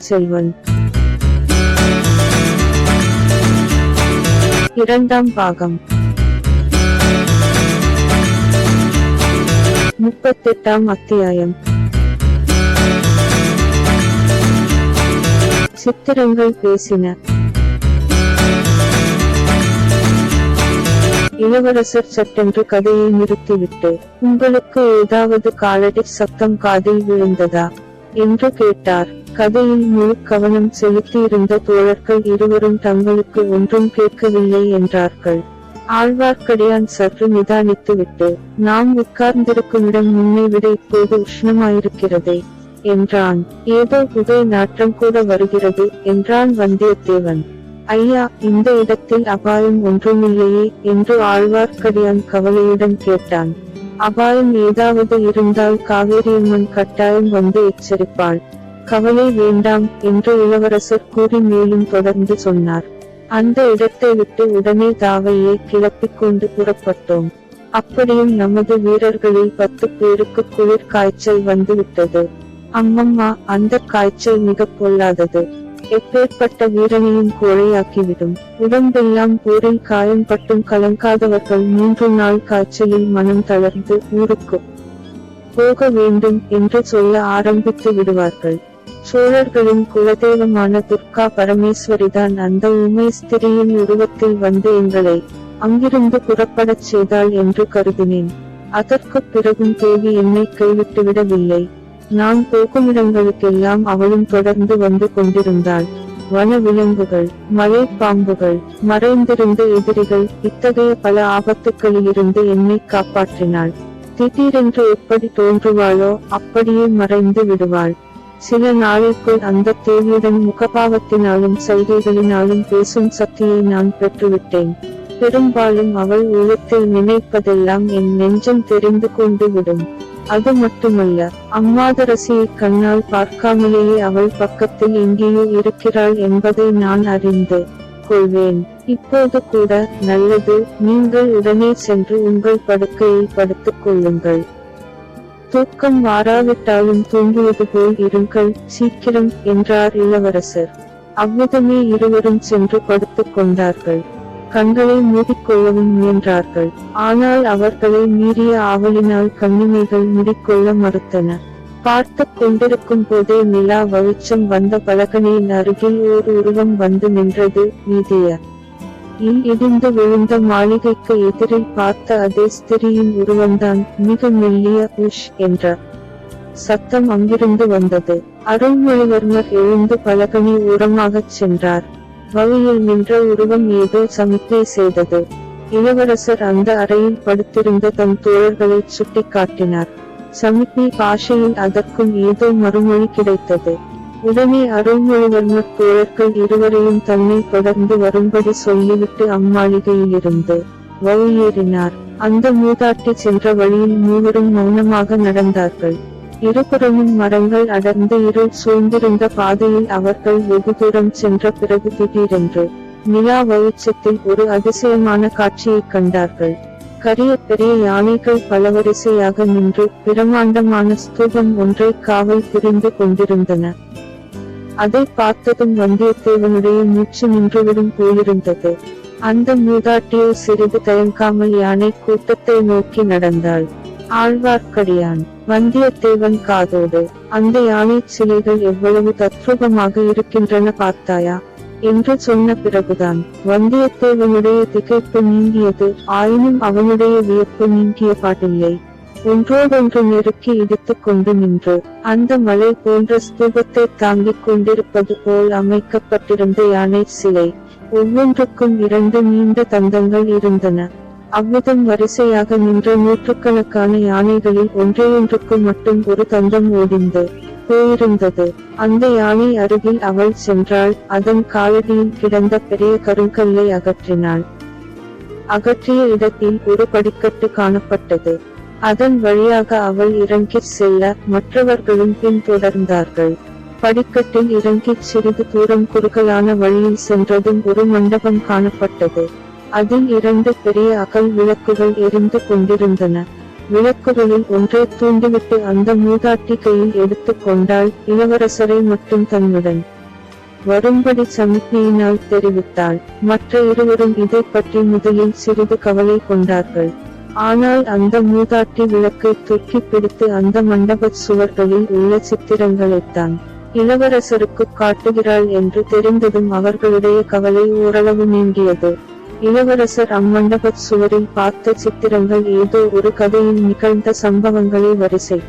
பொன்னியின் செல்வன். இரண்டாம் பாகம். முப்பத்தெட்டாம் அத்தியாயம். சித்திரங்கள் பேசின. இளவரசர் சட்டென்று கதையை நிறுத்திவிட்டு உங்களுக்கு ஏதாவது காலடி சத்தம் காதில் விழுந்ததா? என்று கேட்டார். கதையில் முழு கவனம் செலுத்தியிருந்த தோழர்கள் இருவரும் தங்களுக்கு ஒன்றும் கேட்கவில்லை என்றார்கள். ஆழ்வார்க்கடியான் சற்று நிதானித்துவிட்டு நாம் உட்கார்ந்திருக்கும் இடம் முன்னை விட இப்போது உஷ்ணமாயிருக்கிறதே என்றான். ஏதோ புகை நாற்றம் கூட வருகிறது என்றான் வந்தியத்தேவன். ஐயா இந்த இடத்தில் அபாயம் ஒன்றுமில்லையே என்று ஆழ்வார்க்கடியான் கவலையுடன் கேட்டான். அபாயம் ஏதாவது இருந்தால் காவேரியம்மன் கட்டாயம் வந்து எச்சரிப்பாள் கவலை வேண்டாம் என்று இளவரசர் கூறி மேலும் தொடர்ந்து சொன்னார். அந்த இடத்தை விட்டு உடனே தாவையை கிளப்பிக் கொண்டு புறப்பட்டோம். அப்படியும் நமது வீரர்களில் பத்து பேருக்கு குளிர் காய்ச்சல் வந்துவிட்டது. அம்மம்மா அந்த காய்ச்சல் மிக பொல்லாதது. எப்பேற்பட்ட வீரனையும் கோழையாக்கிவிடும். உடம்பெல்லாம் போரில் காயம்பட்டும் கலங்காதவர்கள் மூன்று நாள் காய்ச்சலில் மனம் தளர்ந்து ஊருக்கு போக வேண்டும் என்று சொல்ல ஆரம்பித்து விடுவார்கள். சோழர்களின் குலதெய்வமான துர்கா பரமேஸ்வரிதான் அந்த உமை ஸ்திரியின் உருவத்தில் வந்து எங்களை அங்கிருந்து புறப்படச் செய்தாள் என்று கருதினேன். அதற்குப் பிறகும் தேவி என்னை கைவிட்டுவிடவில்லை. நான் போக்குமிடங்களுக்கெல்லாம் அவளும் தொடர்ந்து வந்து கொண்டிருந்தாள். வன விலங்குகள் மலை பாம்புகள் மறைந்திருந்த எதிரிகள் இத்தகைய பல ஆபத்துக்களிலிருந்து என்னை காப்பாற்றினாள். திடீரென்று எப்படி தோன்றுவாளோ அப்படியே மறைந்து விடுவாள். சில நாளைக்குள் அந்த தேவியுடன் முகபாவத்தினாலும் சைகைகளினாலும் பேசும் சக்தியை நான் பெற்றுவிட்டேன். பெரும்பாலும் அவள் உள்ளத்தில் நினைப்பதெல்லாம் என் நெஞ்சம் தெரிந்து கொண்டு விடும். அது மட்டுமல்ல அம்மாதரசியை கண்ணால் பார்க்காமலேயே அவள் பக்கத்தில் எங்கேயோ இருக்கிறாள் என்பதை நான் அறிந்து கொள்வேன். இப்போது கூட நல்லது நீங்கள் உடனே சென்று உங்கள் படுக்கையில் படுத்துக் கொள்ளுங்கள். தூக்கம் வாராவிட்டாலும் தூங்கியது போல் இருங்கள் சீக்கிரம் என்றார் இளவரசர். அவ்விதமே இருவரும் சென்று படுத்துக் கொண்டார்கள். கண்களை மூடிக்கொள்ளவும் முயன்றார்கள். ஆனால் அவர்களை மீறிய ஆவலினால் கண்ணிமைகள் மூடிக்கொள்ள மறுத்தன. பார்த்து கொண்டிருக்கும் போதே நிலா வெளிச்சம் வந்த பலகனியின் அருகில் ஓர் உருவம் வந்து நின்றது நீதியர் இல் இடிந்து விழுந்த மாளிகைக்கு எதிரில் பார்த்த அதே ஸ்திரியின் உருவந்தான் மிக மெல்லிய உஷ் என்ற சத்தம் அங்கிருந்து வந்தது. அருள்மொழிவர்மர் எழுந்து பலகனி ஓரமாகச் சென்றார். வழியில் நின்ற உருவம் ஏதோ சமிக்கை செய்தது. இளவரசர் அந்த அறையில் படுத்திருந்த தன் தோழர்களை சுட்டிக்காட்டினார். சமிக்கை பாஷையில் அதற்கும் ஏதோ மறுமொழி கிடைத்தது. உடனே அருள்மொழிவர்மர் தோழர்கள் இருவரையும் தன்னை தொடர்ந்து வரும்படி சொல்லிவிட்டு அம்மாளிகையிலிருந்து வழியேறினார். அந்த மூதாட்டி சென்ற வழியில் மூவரும் மௌனமாக நடந்தார்கள். இருபுறமும் மரங்கள் அடர்ந்து இருள் சூழ்ந்திருந்த பாதையில் அவர்கள் வெகு தூரம் சென்ற பிறகு திடீரென்று நிலா வெளிச்சத்தில் ஒரு அதிசயமான காட்சியைக் கண்டார்கள். கரிய பெரிய யானைகள் பலவரிசையாக நின்று பிரமாண்டமான ஸ்தூபம் ஒன்றை காவல் புரிந்து கொண்டிருந்தன. அதை பார்த்ததும் வந்தியத்தேவனுடைய மூச்சு நின்றுவிடும் போலிருந்தது அந்த மூதாட்டியோ சிறிது தயங்காமல் யானை கூட்டத்தை நோக்கி நடந்தாள். ஆழ்வார்க்கடியான் வந்தியத்தேவன் காதோடு அந்த யானை சிலைகள் எவ்வளவு தத்ரூபமாக இருக்கின்றன பார்த்தாயா? என்று சொன்ன பிறகுதான் வந்தியத்தேவனுடைய திகைப்பு நீங்கியது ஆயினும் அவனுடைய வியப்பு நீங்கிய பாட்டில்லை. ஒன்றோடொன்று நெருக்கி இடித்துக் கொண்டு நின்று அந்த மலை போன்ற ஸ்தூபத்தை தாங்கிக் கொண்டிருப்பது போல் அமைக்கப்பட்டிருந்த யானை சிலை. ஒவ்வொன்றுக்கும் இரண்டு நீண்ட தந்தங்கள் இருந்தன. அவ்விதம் வரிசையாக நின்ற நூற்றுக்கணக்கான யானைகளில் ஒன்றையொன்றுக்கு மட்டும் ஒரு தந்தம் ஓடிந்து போயிருந்தது. அந்த யானை அருகில் அவள் சென்றாள் அதன் காலடியில் கிடந்த பெரிய கருங்கல்லை அகற்றினாள். அகற்றிய இடத்தில் ஒரு படிக்கட்டு காணப்பட்டது. அதன் வழியாக அவள் இறங்கிச் செல்ல மற்றவர்களும் பின்தொடர்ந்தார்கள். படிக்கட்டில் இறங்கிச் சிறிது தூரம் குறுகலான வழியில் சென்றதும் ஒரு மண்டபம் காணப்பட்டது. அதில் இரண்டு பெரிய அகல் விளக்குகள் எரிந்து கொண்டிருந்தன. விளக்குகளில் ஒன்றை தூண்டிவிட்டு அந்த மூதாட்டி கையில் எடுத்துக் கொண்டாள் இளவரசரை மட்டும் தன்னுடன். வரும்படி சமிக்ஞையினால் தெரிவித்தாள். மற்ற இருவரும் இதை பற்றி முதலில் சிறிது கவலை கொண்டார்கள். ஆனால் அந்த மூதாட்டி விளக்கை தூக்கி பிடித்து அந்த மண்டபச் சுவர்களில் உள்ள சித்திரங்களைத்தான் இளவரசருக்கு காட்டுகிறாள் என்று தெரிந்ததும் அவர்களுடைய கவலை ஓரளவு நீங்கியது. இளவரசர் அம்மண்டபச் சுவரில் பார்த்த சித்திரங்கள் ஏதோ ஒரு கதையில் நிகழ்ந்த சம்பவங்களை வரிசை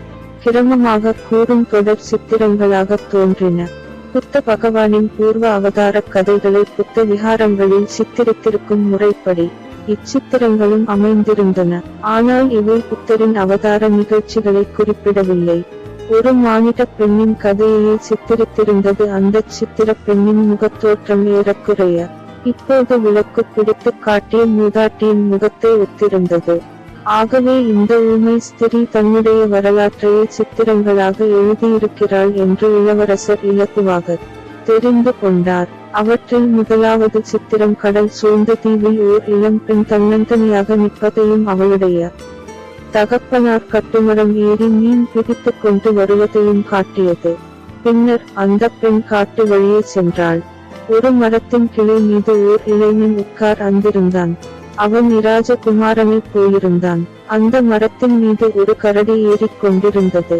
கிரமமாக கூறும் தொடர் சித்திரங்களாக தோன்றின. புத்த பகவானின் பூர்வ அவதாரக் கதைகளை புத்த விகாரங்களில் சித்திரித்திருக்கும் முறைப்படி இச்சித்திரங்களும் அமைந்திருந்தன. ஆனால் இவை புத்தரின் அவதார நிகழ்ச்சிகளை குறிப்பிடவில்லை. ஒரு மானிட பெண்ணின் கதையை சித்தரித்திருந்தது அந்த சித்திர பெண்ணின் முகத்தோற்றம் ஏறக்குறைய இப்போது விளக்கு பிடித்து காட்டிய மூதாட்டியின் முகத்தை ஒத்திருந்தது. ஆகவே இந்த ஊமை ஸ்திரீ தன்னுடைய வரலாற்றையே சித்திரங்களாக எழுதியிருக்கிறாள் என்று இளவரசர் இலக்குவாக தெரிந்து கொண்டார். அவற்றில் முதலாவது சித்திரம் கடல் சூழ்ந்த தீவில் ஓர் இளம் பெண் தன்னந்தனியாக நிற்பதையும் அவளுடைய தகப்பனார் கட்டுமரம் ஏறி மீன் பிடித்துக் கொண்டு வருவதையும் காட்டியது. பின்னர் அந்த பெண் காட்டு வழியே சென்றாள். ஒரு மரத்தின் கிளை மீது ஓர் இளைஞன் உட்கார் அந்திருந்தான் அவன் இராஜகுமாரனை போயிருந்தான் அந்த மரத்தின் மீது ஒரு கரடி ஏறிக் கொண்டிருந்தது.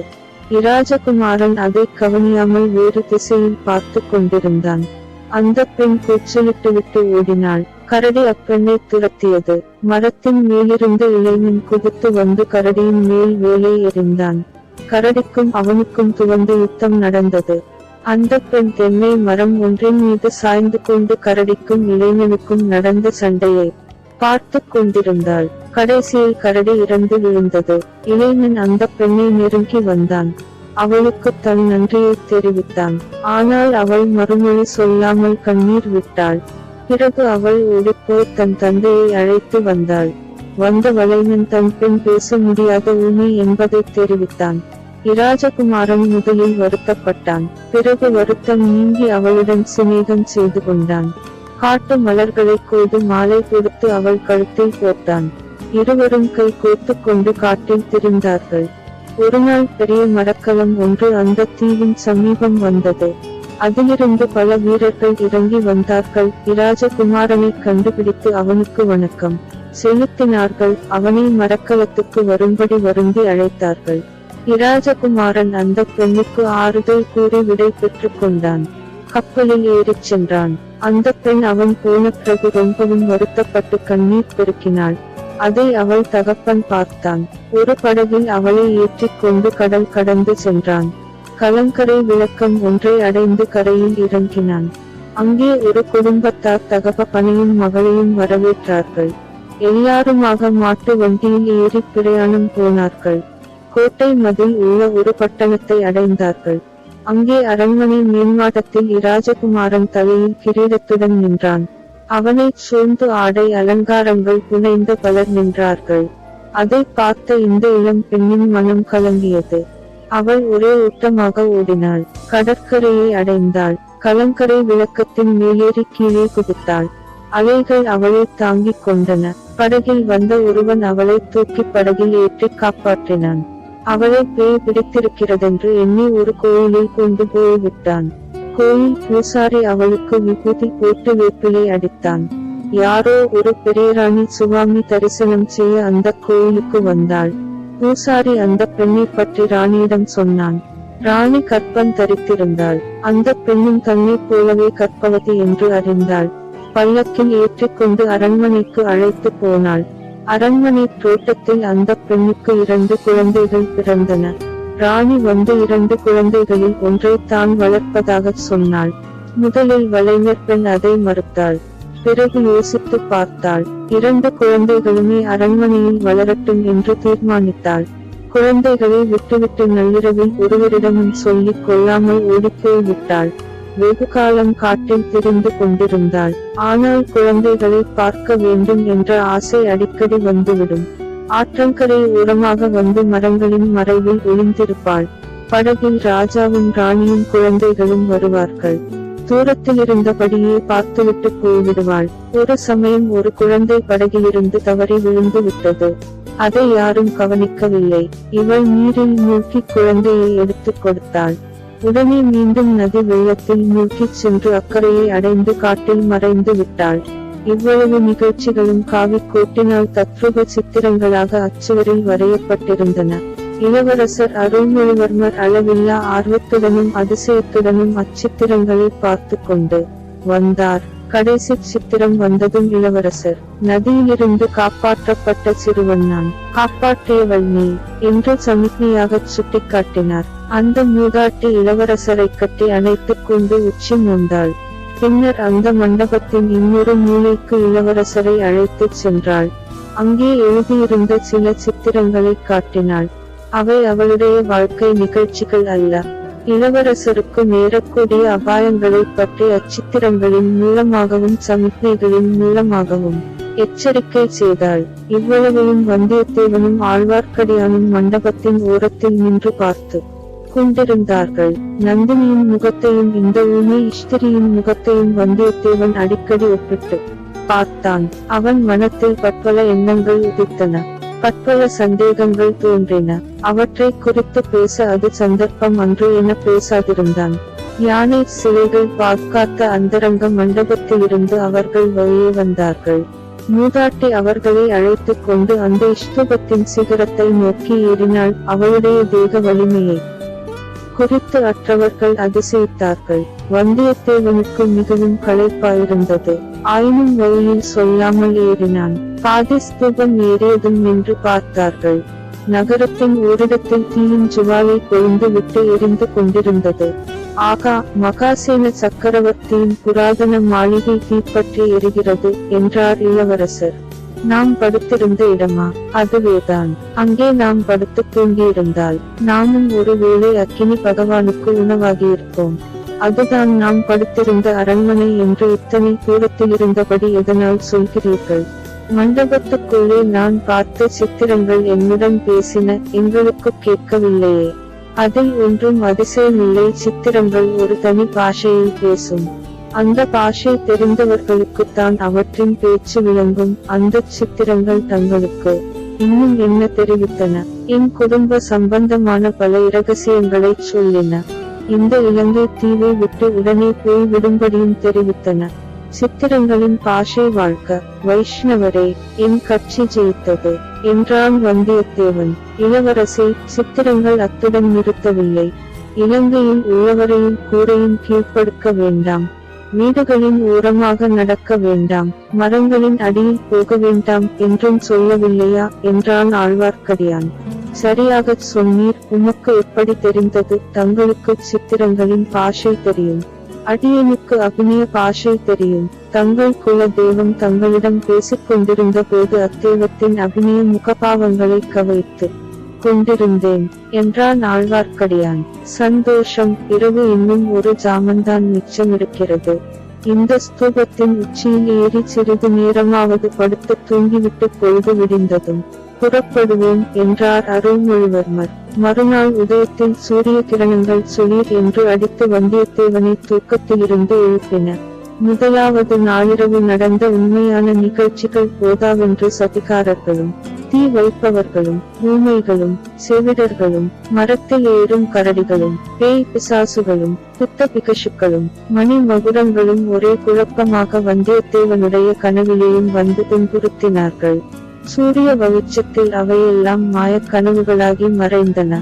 இராஜகுமாரன் அதை கவனியாமல் வேறு திசையில் பார்த்து கொண்டிருந்தான். அந்த பெண் கூச்சலிட்டுவிட்டு ஓடினாள். கரடி அப்பெண்ணை துரத்தியது. மரத்தின் மேலிருந்து இளைஞன் குதித்து வந்து கரடியின் மேல் வேலை எறிந்தான். கரடிக்கும் அவனுக்கும் துவந்து யுத்தம் நடந்தது. அந்த பெண் தென்னை மரம் ஒன்றின் மீது சாய்ந்து கொண்டு கரடிக்கும் இளைஞனுக்கும் நடந்த சண்டையை பார்த்து கொண்டிருந்தாள். கடைசியில் கரடி இறந்து விழுந்தது. இளைஞன் அந்த பெண்ணை நெருங்கி வந்தான். அவளுக்கு தன் நன்றியை தெரிவித்தான். ஆனால் அவள் மறுமொழி சொல்லாமல் கண்ணீர் விட்டாள். பிறகு அவள் ஓடிப்போய் தன் தந்தையை அழைத்து வந்தாள். வந்த வளைவன் தன் பெண் பேச முடியாத ஊமை என்பதை தெரிவித்தான். இராஜகுமாரன் முதலில் வருத்தப்பட்டான். பிறகு வருத்தம் நீங்கி அவளுடன் சிநேகம் செய்து கொண்டான். காட்டு மலர்களை கோது மாலை கொடுத்து அவள் கழுத்தில் போட்டான். இருவரும் கை கோர்த்து கொண்டு காட்டில் திரிந்தார்கள். ஒருநாள் பெரிய மரக்கலம் ஒன்று அந்த தீவின் சமீபம் வந்தது. அதிலிருந்து பல வீரர்கள் இறங்கி வந்தார்கள். இராஜகுமாரனை கண்டுபிடித்து அவனுக்கு வணக்கம். செலுத்தினார்கள். அவனை மரக்கலத்துக்கு வரும்படி வருந்தி அழைத்தார்கள். இராஜகுமாரன் அந்த பெண்ணுக்கு ஆறுதல் கூறி விடை பெற்றுக் கொண்டான். கப்பலில் ஏறிச் சென்றான். அந்த பெண் அவன் போன பிறகு ரொம்பவும் வருத்தப்பட்டு கண்ணீர் பெருக்கினாள். அதை அவள் தகப்பன் பார்த்தான். ஒரு படகில் அவளை ஏற்றிக் கொண்டு கடல் கடந்து சென்றான். கலங்கரை விளக்கம் ஒன்றை அடைந்து கரையில் இறங்கினான். அங்கே ஒரு குடும்பத்தார் தகப்ப பணியும் மகளையும் வரவேற்றார்கள். எல்லாருமாக மாட்டு வண்டியில் ஏறி பிரயாணம் போனார்கள். கோட்டை மதில் உள்ள ஒரு பட்டணத்தை அடைந்தார்கள். அங்கே அரண்மனை மேல்மாடத்தில் இராஜகுமாரன் தலையில் கிரீடத்துடன் நின்றான். அவனைச் சூழ்ந்து ஆடை அலங்காரங்கள் புனைந்த பலர் நின்றார்கள். அதை பார்த்த இந்த இளம் பெண்ணின் மனம் கலங்கியது. அவள் ஒரே ஓட்டமாக ஓடினாள். கடற்கரையை அடைந்தாள். கலங்கரை விளக்கத்தின் மேலேறி கீழே குதித்தாள். அலைகள் அவளை தாங்கிக் கொண்டன. படகில் வந்த ஒருவன் அவளை தூக்கி படகில் ஏற்றி காப்பாற்றினான். அவளை பேய் பிடித்திருக்கிறதென்று எண்ணி ஒரு கோயிலில் கொண்டு போய் விட்டான் கோயில் பூசாரி அவளுக்கு விபூதி போட்டு வேப்பிலை அடித்தான். யாரோ ஒரு பெரியராணி சுவாமி தரிசனம் செய்ய அந்த கோயிலுக்கு வந்தாள். பூசாரி அந்த பெண்ணை பற்றி ராணியிடம் சொன்னான். ராணி கற்பம் தரித்திருந்தாள். அந்த பெண்ணும் தன்னைப் போலவே கற்பவதி என்று அறிந்தாள். பல்லக்கில் ஏற்றிக்கொண்டு அரண்மனைக்கு அழைத்து போனாள். அரண்மனை தோட்டத்தில் அந்த பெண்ணுக்கு இரண்டு குழந்தைகள் பிறந்தன. ராணி வந்து இரண்டு குழந்தைகளில் ஒன்றை தான் வளர்ப்பதாக சொன்னாள். முதலில் வலைஞர் பெண் அதை மறுத்தாள். பிறகு யோசித்து பார்த்தாள். இரண்டு குழந்தைகளுமே அரண்மனையில் வளரட்டும் என்று தீர்மானித்தாள். குழந்தைகளை விட்டுவிட்டு நள்ளிரவில் ஒருவரிடமும் சொல்லிக் கொள்ளாமல் ஓடிப்போய் விட்டாள். வெகு காலம் காட்டில் திரிந்து கொண்டிருந்தாள். ஆனால் குழந்தைகளை பார்க்க வேண்டும் என்ற ஆசை அடிக்கடி வந்துவிடும். ஆற்றங்கரை ஓரமாக வந்து மரங்களின் மறைவில் ஒளிந்திருப்பாள். படகில் ராஜாவும் ராணியும் குழந்தைகளும் வருவார்கள். தூரத்திலிருந்தபடியே பார்த்துவிட்டு போய்விடுவாள். ஒரு சமயம் ஒரு குழந்தை படகிலிருந்து தவறி விழுந்து விட்டது. அதை யாரும் கவனிக்கவில்லை. இவள் நீரில் மூழ்கி குழந்தையை எடுத்துக் கொடுத்தாள். உடனே மீண்டும் நதி வெள்ளத்தில் மூழ்கிச் சென்று அக்கறையை அடைந்து காட்டில் மறைந்து விட்டாள். இவ்வளவு நிகழ்ச்சிகளும் காவிக் கோட்டினால் தத்ரூப சித்திரங்களாக அச்சுவரில் வரையப்பட்டிருந்தன. இளவரசர் அருள்மொழிவர்மர் அளவில்லா ஆர்வத்துடனும் அதிசயத்துடனும் அச்சித்திரங்களை பார்த்து கொண்டு வந்தார். கடைசி சித்திரம் வந்ததும் இளவரசர். நதியிலிருந்து காப்பாற்றப்பட்ட சிறுவன் நான் காப்பாற்றியவள் நீ என்று சமிக்ஞையாகச் சுட்டிக்காட்டினார். அந்த மூதாட்டி இளவரசரை கட்டி அணைத்துக் கொண்டு உச்சி மோந்தாள் பின்னர் அந்த மண்டபத்தின் இன்னொரு மூலைக்கு இளவரசரை அழைத்துச் சென்றாள். அங்கே எழுதியிருந்த சில சித்திரங்களை காட்டினாள். அவை அவளுடைய வாழ்க்கை நிகழ்ச்சிகள் அல்ல. இளவரசருக்கு நேரக்கூடிய அபாயங்களைப் பற்றி அச்சித்திரங்களின் மூலமாகவும் சமிக்ஞைகளின் மூலமாகவும் எச்சரிக்கை செய்தாள். இவ்வளவையும் வந்தியத்தேவனும் ஆழ்வார்க்கடியானும் மண்டபத்தின் ஓரத்தில் நின்று பார்த்து கொண்டிருந்தார்கள். நந்தினியின் முகத்தையும் இந்த ஊமை இஷ்திரியின் முகத்தையும் வந்தியத்தேவன் அடிக்கடி ஒப்பிட்டு பார்த்தான். அவன் மனத்தில் பற்பல எண்ணங்கள் உதித்தன. பற்பல சந்தேகங்கள் தோன்றின. அவற்றை குறித்து பேச அது சந்தர்ப்பம் அன்று என பேசாதிருந்தான். யானை சிலைகள் பார்க்காத்த அந்தரங்க மண்டபத்திலிருந்து அவர்கள் வழியே வந்தார்கள். மூதாட்டி அவர்களை அழைத்துக் கொண்டு அந்த இஷ்டபத்தின் சிகரத்தை நோக்கி ஏறினாள் அவளுடைய தேக வலிமையை. குறித்து அற்றவர்கள் அதிசயித்தார்கள். வந்தியத்தேவனுக்கு மிகவும் களைப்பாயிருந்தது. ஆயினும் வழியில் சொல்லாமல் ஏறினான். பாதி ஸ்தூபம் ஏறியதும் என்று பார்த்தார்கள். நகரத்தின் ஓரிடத்தில் தீயின் ஜுவாலை பொழிந்து விட்டு எரிந்து கொண்டிருந்தது. ஆகா மகாசேன சக்கரவர்த்தியின் புராதன மாளிகை தீப்பற்றி எரிகிறது என்றார் இளவரசர். நாம் படுத்திருந்த இடமா? அதுவேதான். அங்கே நாம் படுத்து தூங்கியிருந்தால் நாமும் ஒருவேளை அக்கினி பகவானுக்கு உணவாகியிருப்போம். அதுதான் நாம் படுத்திருந்த அரண்மனை என்று இத்தனை தூரத்திலிருந்தபடி எதனால் சொல்கிறீர்கள்? மண்டபத்துக்குள்ளே நான் பார்த்த சித்திரங்கள் என்னுடன் பேசின எங்களுக்கு கேட்கவில்லையே. அதில் ஒன்றும் அதிசயமில்லை சித்திரங்கள் ஒரு தனி பாஷையில் பேசும். அந்த பாஷை தெரிந்தவர்களுக்குத்தான் அவற்றின் பேச்சு விளங்கும் அந்த சித்திரங்கள் தங்களுக்கு இன்னும் என்ன தெரிவித்தன? என் குடும்ப சம்பந்தமான பல இரகசியங்களை சொல்லின. இந்த இலங்கை தீவை விட்டு உடனே போய் விடும்படியும் தெரிவித்தன. சித்திரங்களின் பாஷை வாழ்க்க வைஷ்ணவரே என் கட்சி ஜெயித்தது. என்றான் வந்தியத்தேவன். இளவரசே சித்திரங்கள் அத்துடன் நிறுத்தவில்லை. இலங்கையில் உள்ளவரையும் கூரையும் கீழ்ப்படுக்க வேண்டாம். வீடுகளின் ஓரமாக நடக்க வேண்டாம். மரங்களின் அடியில் போக வேண்டாம் என்றும் சொல்லவில்லையா? என்றான் ஆழ்வார்க்கடியான் சரியாகச் சொன்னீர் உமக்கு எப்படி தெரிந்தது? தங்களுக்கு சித்திரங்களின் பாஷை தெரியும். அடியனுக்கு அபிநய பாஷை தெரியும். தங்கள் குல தெய்வம் தங்களிடம் பேசிக் கொண்டிருந்த போது அத்தேவத்தின் அபிநய முகபாவங்களை கவைத்து கொண்டிருந்தேன் என்றான் ஆழ்வார்க்கடியான். சந்தோஷம் இரவு இன்னும் ஒரு ஜாமந்தான் மிச்சமிருக்கிறது. இந்த ஸ்தூபத்தின் உச்சியில் ஏறி சிறிது நேரமாவது படுத்து தூங்கிவிட்டு பொழுது விடிந்ததும் புறப்படுவோம் என்றார் அருள்மொழிவர்மர். மறுநாள் உதயத்தில் சூரிய கிரணங்கள் சுளீர் என்று அடித்து வந்தியத்தேவனை தூக்கத்திலிருந்து எழுப்பின. முதலாவது நாளிரவு நடந்த உண்மையான நிகழ்ச்சிகள் போதாவென்று சதிகாரர்களும் தீ வைப்பவர்களும் ஊமைகளும் செவிடர்களும் மரத்தில் ஏறும் கரடிகளும் பேய் பிசாசுகளும் புத்த பிகசுக்களும் மணி மகுடங்களும் ஒரே குழப்பமாக வந்தியத்தேவனுடைய கனவிலேயும் வந்து துன்புறுத்தினார்கள். சூரிய வெளிச்சத்தில் அவையெல்லாம் மாயக் கனவுகளாகி மறைந்தன.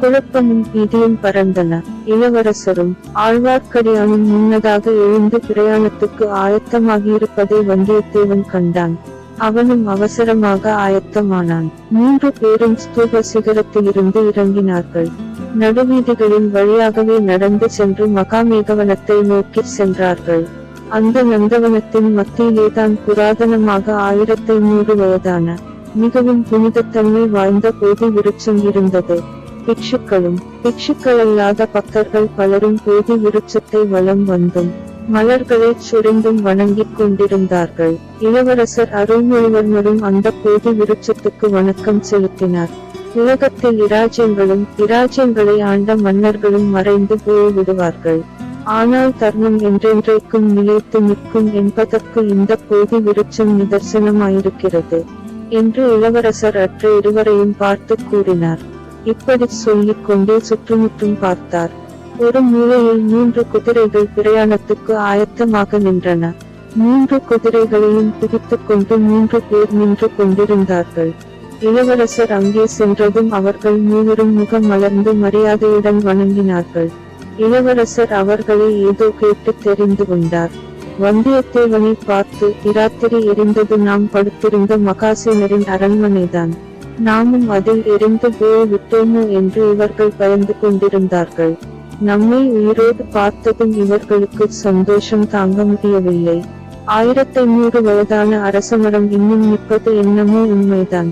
குழப்பமும் பீதியும் பறந்தன. இளவரசரும் ஆழ்வார்க்கடியானும் முன்னதாக எழுந்து பிரயாணத்துக்கு ஆயத்தமாகியிருப்பதை வந்தியத்தேவன் கண்டான். அவனும் அவசரமாக ஆயத்தமானான். மூன்று பேரும் ஸ்தூப சிகரத்திலிருந்து இறங்கினார்கள். நடுவீதிகளின் வழியாகவே நடந்து சென்று மகாமேகவனத்தை நோக்கி சென்றார்கள். அந்த நந்தவனத்தின் மத்தியிலேதான் புராதனமாக ஆயிரத்தை நூறு வயதான மிகவும் புனிதத்தன்மை வாய்ந்த போதி விருட்சம் இருந்தது. பிக்ஷுக்களும் பிட்சுக்களல்லாத பக்தர்கள் பலரும் போதி விருட்சத்தை வலம் வந்தும் மலர்களை சுரிந்தும் வணங்கிக் கொண்டிருந்தார்கள். இளவரசர் அருள்மொழிவர்மரும் அந்த போதி விருட்சத்துக்கு வணக்கம் செலுத்தினார். உலகத்தில் இராஜ்யங்களும் இராஜ்யங்களை ஆண்ட மன்னர்களும் மறைந்து போய்விடுவார்கள் ஆனால் தர்மம் என்றென்றைக்கும் நிலைத்து நிற்கும் என்பதற்கு இந்த போதி விருட்சம் நிதர்சனமாயிருக்கிறது என்று இளவரசர் அற்ற இருவரையும் பார்த்து கூறினார். இப்படிச் சொல்லிக் கொண்டே சுற்றுமுற்றும் பார்த்தார். ஒரு மூலையில் மூன்று குதிரைகள் பிரயாணத்துக்கு ஆயத்தமாக நின்றன. மூன்று குதிரைகளையும் பிடித்துக் கொண்டு மூன்று பேர் நின்று கொண்டிருந்தார்கள். இளவரசர் அங்கே சென்றதும் அவர்கள் மூவரும் முகம் மலர்ந்து மரியாதையுடன் வணங்கினார்கள். இளவரசர் அவர்களை ஏதோ கேட்டு தெரிந்து கொண்டார். வந்தியத்தேவனை பார்த்து இராத்திரி எரிந்தது நாம் படுத்திருந்த மகாசேனரின் அரண்மனைதான். நாமும் அதில் இருந்து போய் விட்டோமோ என்று இவர்கள் பயந்து கொண்டிருந்தார்கள். நம்மை உயிரோடு பார்த்ததும் இவர்களுக்கு சந்தோஷம் தாங்க முடியவில்லை. ஆயிரத்தைநூறு வயதான அரசமரம் இன்னும் நிற்பது என்னமோ உண்மைதான்.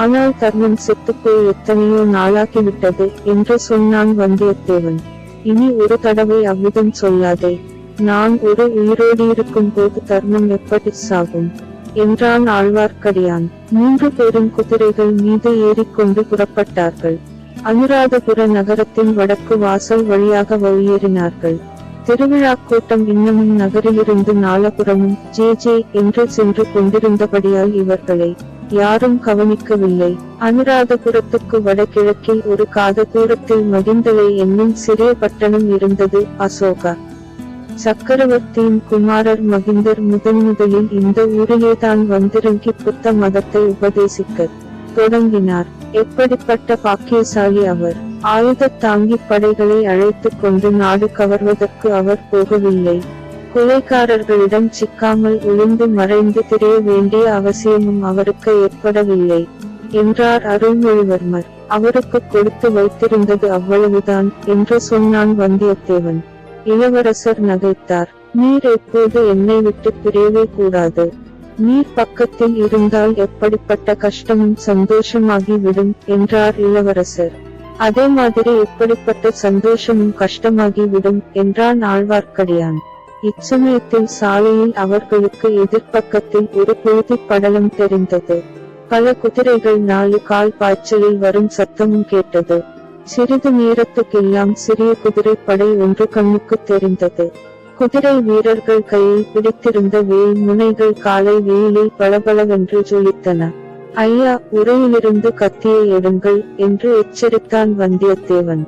ஆனால் தர்மம் செத்துப்போய் எத்தனையோ நாளாகிவிட்டது என்று சொன்னான் வந்தியத்தேவன். இனி ஒரு தடவை அவ்விதம் சொல்லாதே. நான் ஒரு உயிரோடு இருக்கும் போது தர்மம் எப்படி சாகும்? என்றான் ஆழ்வார்க்கடியான். மூன்று பேரும் குதிரைகள் மீது ஏறிக்கொண்டு புறப்பட்டார்கள். அனுராதபுர நகரத்தின் வடக்கு வாசல் வழியாக வெளியேறினார்கள் திருவிழாக் கூட்டம் இன்னமும் நகரிலிருந்து நாலபுறமும் ஜே ஜே என்று சென்று கொண்டிருந்தபடியால் இவர்களை யாரும் கவனிக்கவில்லை. அனுராதபுரத்துக்கு வடகிழக்கில் ஒரு காத தூரத்தில் மகிந்தலை என்னும் சிறிய பட்டணம் இருந்தது அசோகா. சக்கரவர்த்தியின் குமாரர் மகிந்தர் முதன் முதலில் இந்த ஊரிலேதான் வந்திறங்கி புத்த மதத்தை உபதேசிக்க தொடங்கினார். எப்படிப்பட்ட பாக்கியசாலி அவர்? ஆயுத தாங்கி படைகளை அழைத்துக் கொண்டு நாடு கவர்வதற்கு அவர் போகவில்லை. கொலைக்காரர்களிடம் சிக்காமல் ஒளிந்து மறைந்து திரிய வேண்டிய அவசியமும் அவருக்கு ஏற்படவில்லை என்றார் அருள்மொழிவர்மர். அவருக்கு கொடுத்து வைத்திருந்தது அவ்வளவுதான் என்று சொன்னான் வந்தியத்தேவன். இளவரசர் நகைத்தார். நீர் எப்போது என்னை விட்டு பிரியவே கூடாது. நீர் பக்கத்தில் இருந்தால் எப்படிப்பட்ட கஷ்டமும் சந்தோஷமாகி விடும் என்றார் இளவரசர். அதே மாதிரி எப்படிப்பட்ட சந்தோஷமும் கஷ்டமாகி விடும் என்றான் ஆழ்வார்க்கடியான். இச்சமயத்தில் சாலையில் அவர்களுக்கு எதிர்ப்பக்கத்தில் ஒரு புழுதி படலம் தெரிந்தது. பல குதிரைகள் நாலு கால் பாய்ச்சலில் வரும் சத்தமும் கேட்டது. சிறிது நேரத்துக்கெல்லாம் சிறிய குதிரை படை ஒன்று கண்ணுக்கு தெரிந்தது. குதிரை வீரர்கள் கையில் பிடித்திருந்த வேல் முனைகள் காலை வெயிலில் பளபளவென்று ஜொலித்தன. ஐயா உரையிலிருந்து கத்தியை எடுங்கள் என்று எச்சரித்தான் வந்தியத்தேவன்.